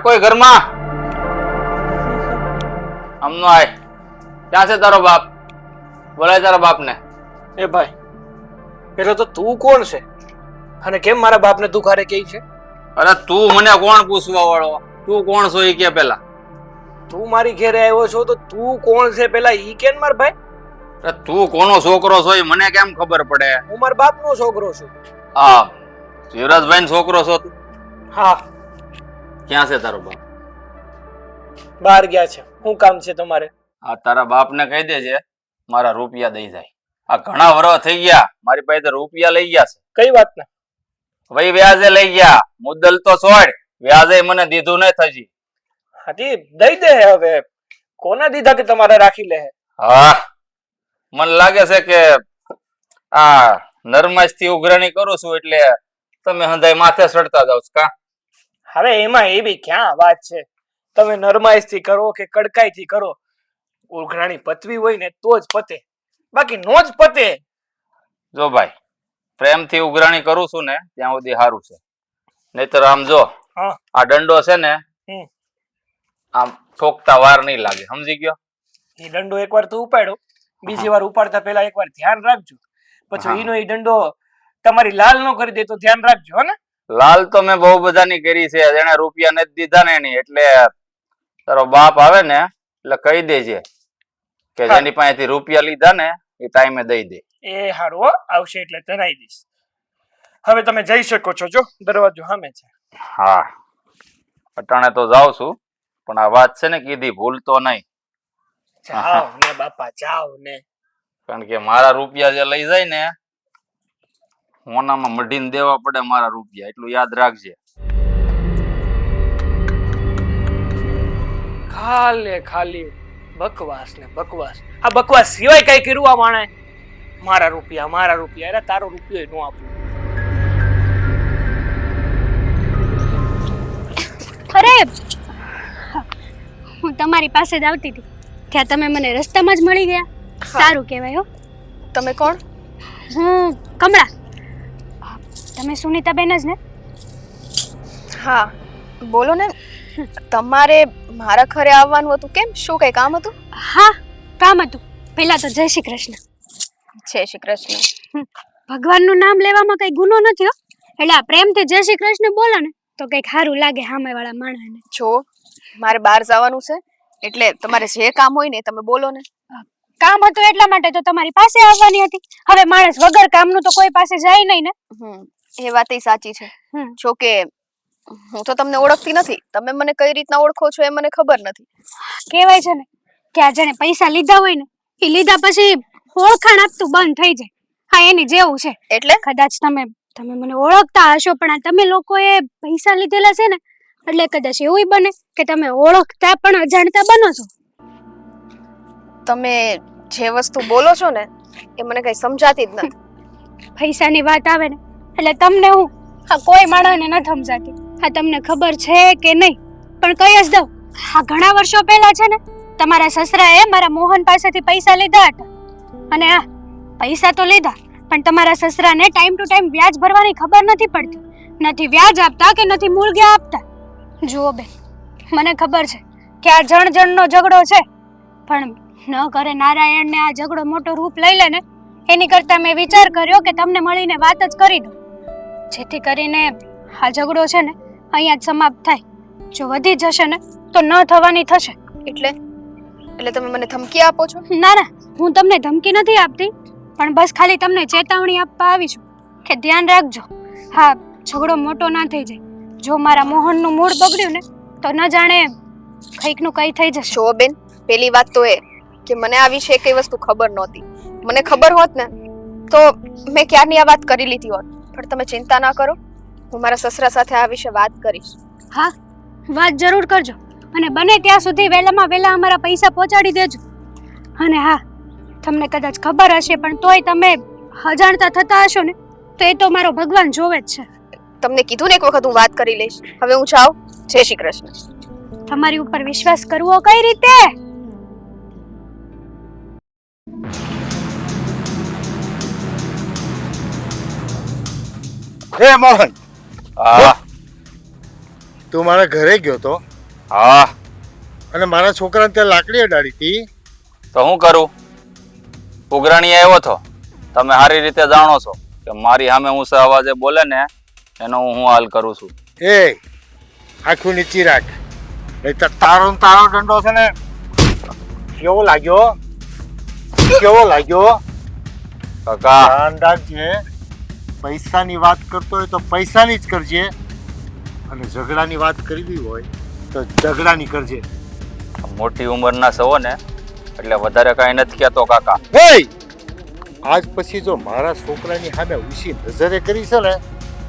કોઈ ઘરમાં. આમનો આય. ક્યાં છે તારો બાપ? બોલાય તારા બાપને. એ ભાઈ પેલો તો તું કોણ છે? અને કેમ મારા બાપને તું ખારે કહી છે? અરે તું મને કોણ પૂછવા વાળો? તું કોણ છો એ કે પેલા? તું મારી ઘેરે આવ્યો છો તો તું કોણ છે પેલા? ઈ કેન માર ભાઈ. અરે તું કોનો છોકરો છો એ મને કેમ ખબર પડે? હું મારા બાપનો છોકરો છું. હા શિવરાજભાઈ છોકરો છો તું. હા. ક્યાં છે તારો બાપ? બહાર ગયા છે. શું કામ છે તમારે? આ તારા બાપને કહી દેજે મારા રૂપિયા દઈ જાય. આ ઘણા વર્ષ થઈ ગયા મારી પાસે રૂપિયા લઈ ગયા છે. કઈ વાત ને ભાઈ વ્યાજે લઈ ગયા. મુદ્દલ તો છોડ વ્યાજે મને દીધું નહીં થજી. હાથી દઈ દે હવે. કોને દીધા કે તમારે રાખી લે? હા મને લાગે છે કે આ નરમાશથી ઉઘરાણી કરું છું એટલે તમે હંધાઈ માથે સડતા જાવ છો કા? હવે એમાં એવી ક્યાં વાત છે? તમે નરમાઈશથી કરો કે કડકાઈથી કરો? ઉઘરાણી પતવી હોય ને તો જ પતે. બાકી નો જ પતે. જો ભાઈ પ્રેમથી ઉઘરાણી કરું છું ને ત્યાં સુધી સારું છે. નહીતર આમ જો આ દંડો છે ને આમ ઠોકતા વાર નહીં લાગે. સમજી ગયો? એ દંડો એકવાર તો ઉપાડો. બીજી વાર ઉપાડતા પહેલા એકવાર ધ્યાન રાખજો. પછી એનો એ દંડો તમારી લાલ નો કરી દે તો ધ્યાન રાખજો હો ને? લાલ તો મેં બહુ બધાની કરી છે જેને રૂપિયા નથી દીધા ને એની એટલે તારો બાપ આવે ને એટલે કહી દેજે કે જેની પાસેથી રૂપિયા લીધા ને એ ટાઈમે દઈ દે. એ હારું આવશે એટલે જણાવી દઈશ. હવે તમે જઈ શકો છો જો દરવાજો સામે છે. હા. અટાણે તો જાઉં છું પણ આ વાત છે ને કીધી ભૂલતો નહીં. જાઓ ને બાપા જાઓ ને. કારણ કે મારા રૂપિયા જે લઈ જાય ને હોનામાં મઢીને દેવા પડે મારા રૂપિયા એટલું યાદ રાખજે. ખાલે ખાલી બકવાસ ને બકવાસ. આ બકવાસ સિવાય કઈ કર્યું આ માણે મારા રૂપિયા મારા રૂપિયા અરે તારો રૂપિયો નો આપું. અરે! હું તમારી પાસે જ આવતી હતી. ત્યાં તમે મને રસ્તામાં જ મળી ગયા. સારું કહેવાય હો. તમે કોણ? હું કમળા. તમે સુનિતાબેન જ ને? હા બોલો ને. તમારે મારા ઘરે આવવાનું હતું કેમ? શું કઈ કામ હતું? હા કામ હતું. પહેલા તો જય શ્રી કૃષ્ણ. જય શ્રી કૃષ્ણ. ભગવાનનું નામ લેવામાં કઈ ગુનો નથી હો. એટલે આ પ્રેમથી જય શ્રી કૃષ્ણ બોલો ને તો કંઈક સારું લાગે સામેવાળા માણસને. જો મારે બહાર જવાનું છે એટલે તમારે જે કામ હોય ને તમે બોલો ને. કામ હતું એટલા માટે તો તમારી પાસે આવવાની હતી. હવે માણસ વગર કામનું તો કોઈ પાસે જાય નહીં ને. એ વાત સાચી છે. જો કે હું તો તમને ઓળખતી નથી. તમે મને કઈ રીતના ઓળખો છો એ મને ખબર નથી. કહેવાય છે ને કે આ જેને પૈસા લીધા હોય ને એ લીધા પછી ઓળખાણ આપતું બંધ થઈ જાય. હા એની જેવું છે. એટલે? કદાચ તમે તમે મને ઓળખતા હશો પણ આ તમે લોકોએ પૈસા લીધેલા છે ને એટલે કદાચ એવું બને કે તમે ઓળખતા પણ અજાણતા બનો છો. તમે જે વસ્તુ બોલો છો ને એ મને કઈ સમજાતી જ નથી. પૈસાની વાત આવે ને એટલે તમને હું હા કોઈ માણસને ન સમજાતી. હા તમને ખબર છે કે નહીં? પણ કહી જ દઉં. હા ઘણા વર્ષો પહેલા છે ને, તમારા સસરાએ મારા મોહન પાસેથી પૈસા લીધા હતા. અને આ, પૈસા તો લીધા, પણ તમારા સસરાને ટાઈમ ટુ ટાઈમ વ્યાજ ભરવાની ખબર નથી પડતી. નથી વ્યાજ આપતા કે નથી મૂળગ્યા આપતા? જુઓ બેન, મને ખબર છે કે આ જણ જણનો ઝઘડો છે. પણ ન કરે નારાયણને આ ઝઘડો મોટો રૂપ લઈ લે ને, એની કરતાં મેં વિચાર કર્યો કે તમને મળીને વાત જ કરી દઉં. જેથી કરીને આ ઝઘડો છે ને અહીંયા જ સમાપ્ત થાય. જો વધી જશે ને તો ન થવાની થશે. એટલે? એટલે તમે મને ધમકી આપો છો? ના ના હું તમને ધમકી નથી આપતી પણ બસ ખાલી તમને ચેતવણી આપવા આવી છું કે ધ્યાન રાખજો. હા ઝઘડો મોટો ના થઈ જાય. જો મારા મોહનનું મૂળ બગડ્યું ને તો ન જાણે કંઈકનું કંઈ થઈ જશે. જો બેન પેલી વાત તો એ કે મને આ વિશે કઈ વસ્તુ ખબર નહોતી. મને ખબર હોત ને તો મેં ક્યારની આ વાત કરી લીધી હોત? પણ તમે ચિંતા ના કરો. હું મારા સસરા સાથે આ વિશે વાત કરીશ. હા વાત જરૂર કરજો. અને બને ત્યાં સુધી વહેલામાં વહેલા અમારા પૈસા પહોંચાડી દેજો. અને હા તમને કદાચ ખબર હશે પણ તોય તમે અજાણતા થતા હશો ને તો એ તો મારો ભગવાન જોવે જ છે. તમને કીધું ને એક વખત હું વાત કરી લઈશ. હવે હું જાઉં. જય શ્રી કૃષ્ણ. તમારી ઉપર વિશ્વાસ કરવો કઈ રીતે? હે મોહન. હા. તું મારા ઘરે ગયો તો? હા. અને મારા છોકરાને ત્યાં લાકડી અડાડી હતી? તો હું કરું? ઉઘરાણી આવ્યો હતો તમે સારી રીતે જાણો છો કે મારી સામે હું અવાજે બોલે ને એનો હું હાલ કરું છું? એ આખું નીચી રાખ. નહીં તારો તારો દંડો છે ને કેવો લાગ્યો? કેવો લાગ્યો? કાકા. ધ્યાન રાખજે. પૈસાની વાત કરતો હોય તો પૈસાની જ કરજે. અને ઝઘડાની વાત કરવી હોય તો ઝઘડાની કરજે. મોટી ઉંમરના સવો ને એટલે વધારે કાંઈ નથી કહેતો કાકા. ભાઈ આજ પછી જો મારા છોકરાની સામે ઊંચી નજરે કરી છે ને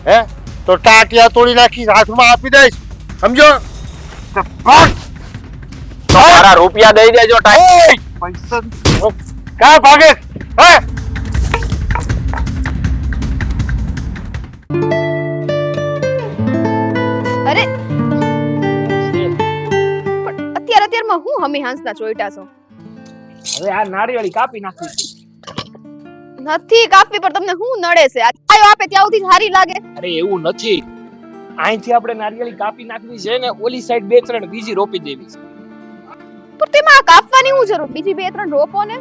હે તો ટાટિયા તોડી નાખીશ હાથમાં આપી દઈશ. સમજો? મારા રૂપિયા દઈ દેજો ટાઈમ! પૈસા કા ભાગે? હે! હમી હાંસના ચોઈટા છો. હવે આ નાળિયેરી કાપી નાખી. નથી કાપવી પણ તમને હું નડે છે? આયો આપે ત્યાં સુધી સારી લાગે. અરે એવું નથી. અહીંથી આપણે નાળિયેરી કાપી નાખવી છે ને ઓલી સાઈડ બે ત્રણ બીજી રોપી દેવી છે. પણ તેમાં કાપવાની હું જરૂર? બીજી બે ત્રણ રોપો ને?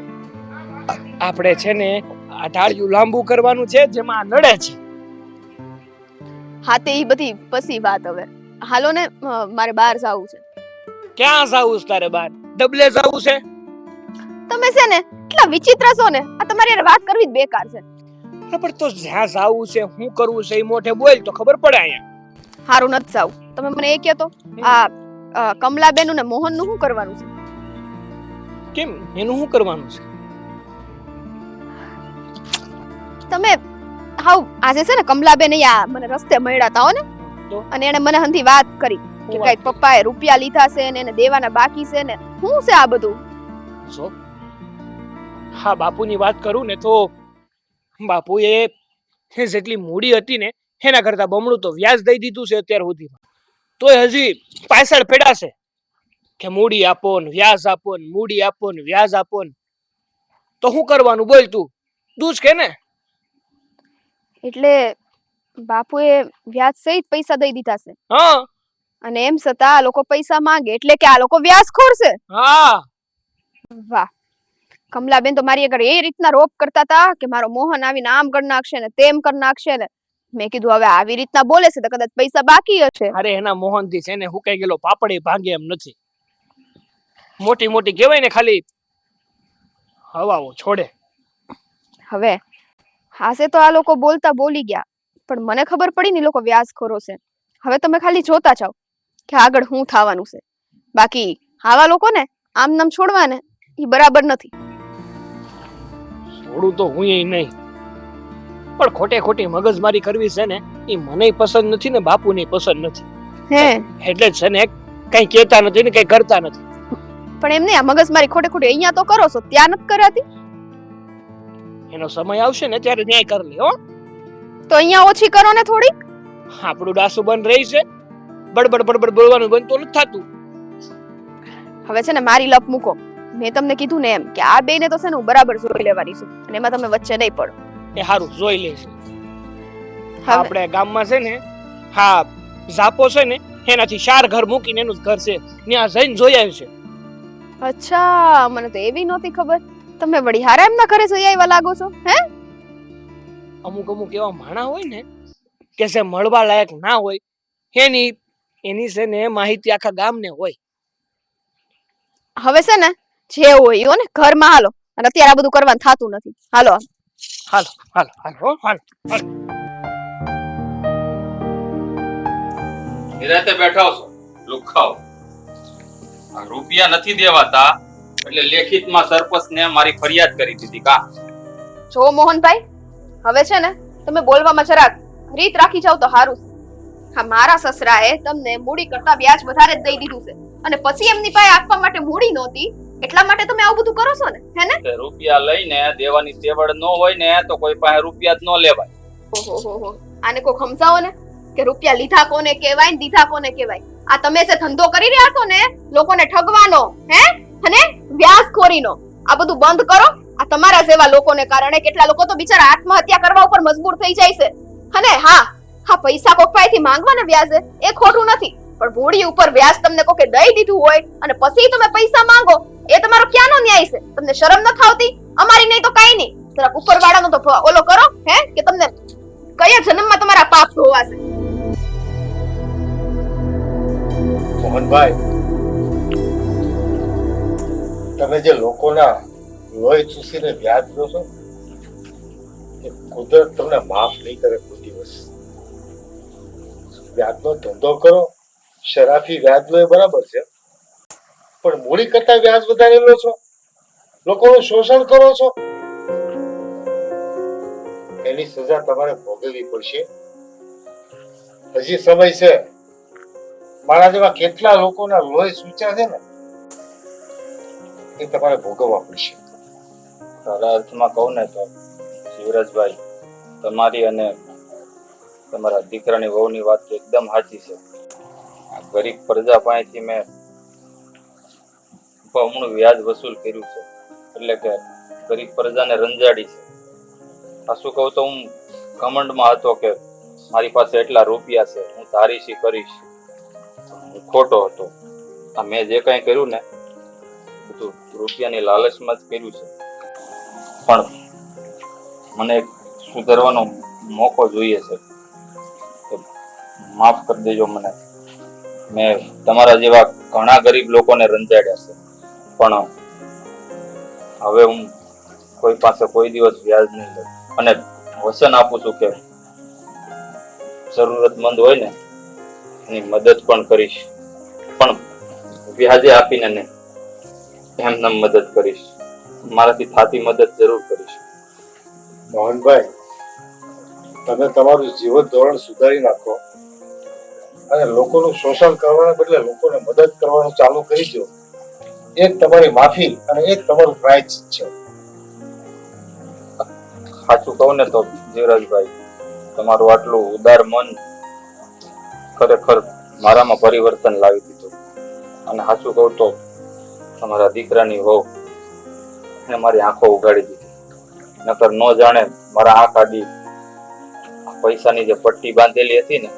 આપણે છે ને આ ઢાળિયું લાંબુ કરવાનું છે જેમાં નડે છે. હા તે ઈ બધી પછી વાત હવે. હાલો ને મારે બહાર જવું છે. ક્યાં જાવું છે તારે બાર? ડબલે જાવું છે? તમે છે ને એટલા વિચિત્ર છો ને આ તમારી યાર વાત કરવી જ બેકાર છે. પણ તો જ્યાં જાવું છે હું કરવું છે એ મોઢે બોલ તો ખબર પડે અહીંયા. હારું નથી જાવું તમે મને એ કહો તો આ કમલાબેન ને મોહનનું શું કરવાનું છે? કેમ? એનું શું કરવાનું છે? તમે હાવ આજે છે ને કમલાબેન અહીંયા મને રસ્તે મળ્યા હતા હો ને? અને એને મને હંધી વાત કરી. કે કઈ પપ્પાએ રૂપિયા લીધા છે ને એને દેવાના બાકી છે ને શું છે આ બધું? જો હા બાપુની વાત કરું ને તો બાપુએ જેટલી મૂડી હતી ને એના કરતા બમણું તો વ્યાજ દઈ દીધું છે અત્યાર સુધીમાં. તોય હજી પાછળ પેડાશે કે મૂડી આપો ને વ્યાજ આપો ને મૂડી આપો ને વ્યાજ આપો ને. તો શું કરવાનું બોલ તું? તું જ કે ને? એટલે બાપુએ વ્યાજ સહિત પૈસા દઈ દીધા છે? હા. અને એમ છતાં આ લોકો પૈસા માંગે એટલે કે આ લોકો વ્યાજખોર છે. હા. વાહ. કમલાબેન તો મારી આગળ એ રીતના રોપ કરતા હતા કે મારો મોહન આવીને આમ કરી નાખશે ને તેમ કરી નાખશે ને. મેં કીધું હવે આવી રીતના બોલે છે તો કદાચ પૈસા બાકી હશે. અરે એના મોહનથી છે ને હુકાઈ ગયેલો પાપડી ભાંગે એમ નથી. મોટી મોટી કહેવાય ને ખાલી. હવાઓ છોડે. હવે હાસે તો આ લોકો બોલતા બોલી ગયા પણ મને ખબર પડી ને લોકો વ્યાજખોરો છે. હવે તમે ખાલી જોતા જાઓ. કે આગળ શું થવાનું છે. બાકી આવા લોકો ને આમ નામ છોડવા ને એ બરાબર નથી. છોડું તો હું નહીં. પણ ખોટે ખોટી મગજમારી કરવી છે ને એ મને પસંદ નથી ને બાપુને પસંદ નથી. હે. એટલે છે ને કઈ કહેતા નથી ને કઈ કરતા નથી. પણ એમને આ મગજમારી ખોટે ખોટી અહીંયા તો કરો છો ત્યાં નથી કરાતી? એનો સમય આવશે ને ત્યારે ન્યાય કરી લે હો. તો અહીંયા ઓછી કરો ને થોડીક? આપણું ડાસુ બંધ રહી છે. બડબડ બડબડ બોલવાનું બંધ તો નથી થતું. હવે છે ને મારી લપ મૂકો. મેં તમને કીધું ને એમ કે આ બે ને તો છે ને હું બરાબર જોઈ લેવાની છું અને એમાં તમે વચ્ચે નહીં પડો. એ સારું જોઈ લઈશું. આપણે ગામમાં છે ને હા ઝાપો છે ને એનાથી ચાર ઘર મૂકીને એનું ઘર છે. ત્યાં જઈને જોઈ આવ્યું છે અચ્છા મને તો એવી નહોતી ખબર. તમે વળી હારા એમના ઘરે જોઈ આવ્યા લાગો છો હે? અમુક અમુક એવા માણા હોય ને કે જે મળવા લાયક ના હોય એની એની છે ને માહિતી આખા ગામને હોય. હવે છે ને જે હોય ઈ હો ને ઘરમાં હાલો. અને અત્યારે આ બધું કરવાનું થતું નથી. હાલો હાલો હાલો હાલો હાલો હાલો. નિરાતે બેઠા છો લુખાવ આ રૂપિયા નથી દેવાતા એટલે લેખિતમાં સરપંચને મારી ફરિયાદ કરી દીધી કા જો મોહનભાઈ હવે છે ને તમે બોલવામાં જરાક રીત રાખી જાવ તો સારું હા મારા સસરાએ તમને મૂડી કરતા વ્યાજ વધારે જ દઈ દીધું છે. અને પછી એમની પાસે આપવા માટે મૂડી નહોતી એટલા માટે તમે આવું બધું કરો છો ને? હે ને? રૂપિયા લઈને દેવાની સેવડ ન હોય ને તો કોઈ પાસે રૂપિયા જ ન લેવાય. આને કોઈ સમજાવો ને? કે રૂપિયા લીધા કોને કહેવાય ને દીધા કોને કહેવાય? આ તમે જે ધંધો કરી રહ્યા છો ને લોકોને ઠગવાનો હે? અને વ્યાજખોરીનો. આ બધું બંધ કરો. આ તમારા જેવા લોકોને કારણે કેટલા લોકો તો બિચારા આત્મહત્યા કરવા ઉપર મજબૂર થઈ જાય છે. અને હા હા, પૈસા કોક પાસેથી માંગવાના વ્યાજે એ ખોટું નથી. પણ ભૂડી ઉપર વ્યાજ તમને કોકે દઈ દીધું હોય અને પછી તમે પૈસા માંગો, એ તમારો ક્યાંનો ન્યાય છે? તમને શરમ ન આવતી? અમારી નહીં તો કાઈ નહીં. જરાક ઉપરવાળાનો તો ઓલો કરો, હે? કે તમને કયા જન્મમાં તમારા પાપ ધોવાશે? તમે જે લોકોના લોહી ચૂસીને વ્યાજ દો છો કુદરત તમને માફ નહીં કરે. વ્યાજનો ધંધો કરો, શરાફી વ્યાજ લો એ બરાબર છે. પણ મૂડી કરતા વ્યાજ વધારે લો છો. લોકોનું શોષણ કરો છો. એની સજા તમારે ભોગવવી પડશે. હજી સમય છે. મારા જેવા કેટલા લોકોના લોહી સૂચ્યા છે ને, એ તમારે ભોગવવા પડશે. તારા અર્થમાં કહું ને તો શિવરાજભાઈ, તમારી અને તમારા દીકરાની વહુની વાત તો એકદમ સાચી છે. આ ગરીબ પ્રજા પાસેથી મેં બમણું વ્યાજ વસૂલ કર્યું છે. એટલે કે ગરીબ પ્રજાને રંજાડી છે. આ શું કહું તો હું કમંડમાં હતો કે મારી પાસે એટલા રૂપિયા છે, હું ધારીશી કરીશ. હું ખોટો હતો. આ મેં જે કંઈ કર્યું ને, બધું રૂપિયાની લાલચમાં જ કર્યું છે. પણ મને સુધરવાનો મોકો જોઈએ છે. માફ કરી દેજો મને. મેં તમારા જેવા ઘણા ગરીબ લોકોને રંજાડ્યા છે. પણ હવે હું કોઈ પાસે કોઈ દિવસ વ્યાજ નહીં લઉં. અને વચન આપું છું કે જરૂરતમંદ હોય ને, એની મદદ પણ કરીશ. પણ વ્યાજે આપીને નહીં, એમને મદદ કરીશ. મારાથી થાતી મદદ જરૂર કરીશ. મોહનભાઈ, તમે તમારું જીવન ધોરણ સુધારી નાખો. અને લોકોનું શોષણ કરવાના બદલે લોકોને મદદ કરવાનું ચાલુ કરી દો. એક તમારી માફી અને એક તમારું પ્રાયશ્ચિત છે. સાચું કહું ને તો જીવરાજભાઈ, તમારું આટલું ઉદાર મન ખરેખર મારામાં પરિવર્તન લાવી દીધું. અને સાચું કહું તો તમારા દીકરાની વહુ એને મારી આંખો ઉગાડી દીધી. નકર ન જાણે મારા આંખ આડી પૈસાની જે પટ્ટી બાંધેલી હતી ને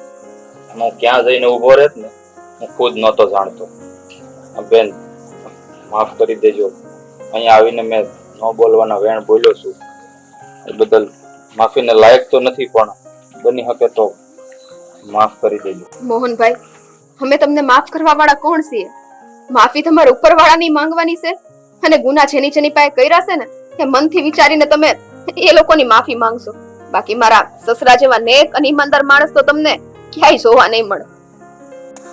હું ક્યાં જઈને ઊભો રહેત ને, હું ખુદ નહોતો જાણતો. બેન, માફ કરી દેજો. અહીંયા આવીને મેં ન બોલવાના વેણ બોલ્યો છું. એ બદલ માફીને લાયક તો નથી, પણ બની શકે તો માફ કરી દેજો. મોહનભાઈ, અમે તમને માફ કરવા વાળા કોણ છીએ? માફી તમારે ઉપરવાળાની માંગવાની છે? અને ગુના જેની જેની પાસે કર્યા છે ને, એ મનથી વિચારીને તમે એ લોકોની માફી માંગશો. બાકી મારા સસરા જેવા નેક અને ઈમાનદાર માણસ તો તમને ક્યાંય જોવા નહીં મળે.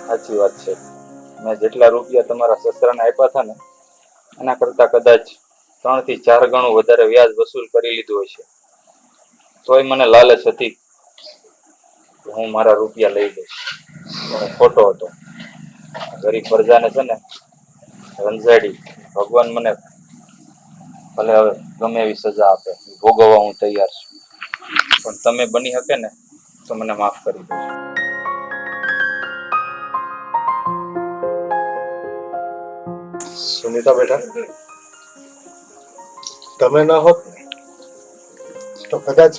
સાચી વાત છે. મેં જેટલા રૂપિયા તમારા સસરાને આપ્યા હતા ને, એના કરતા કદાચ ત્રણથી ચાર ગણું વધારે વ્યાજ વસૂલ કરી લીધું હશે. તોય મને લાલચ હતી હું મારા રૂપિયા લઈ લઈશ. પણ ખોટો હતો. ગરીબ પ્રજાને છે ને, રંજાડી, ભગવાન મને ભલે હવે ગમે એવી સજા આપે, ભોગવવા હું તૈયાર છું. પણ તમે બની શકે ને તો મને માફ કરી દેજો. સુનિતા બેટા તમે ના હોત તો કદાચ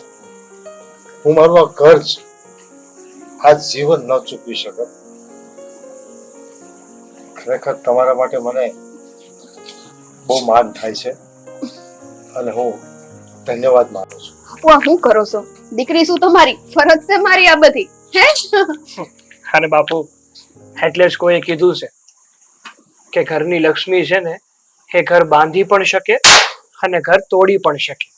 હું મારું આ કર્જ આ જીવન ન ચૂકવી શકત. ખરેખર તમારા માટે મને બહુ માન થાય છે અને હું ધન્યવાદ માનું છું. હું આ શું કરો છો? દીકરી શું તમારી? ફરજ છે મારી આ બધી, હે? અને બાપુ, એટલે જ કોઈએ કીધું છે કે ઘરની લક્ષ્મી છે ને, એ ઘર બાંધી પણ શકે અને ઘર તોડી પણ શકે.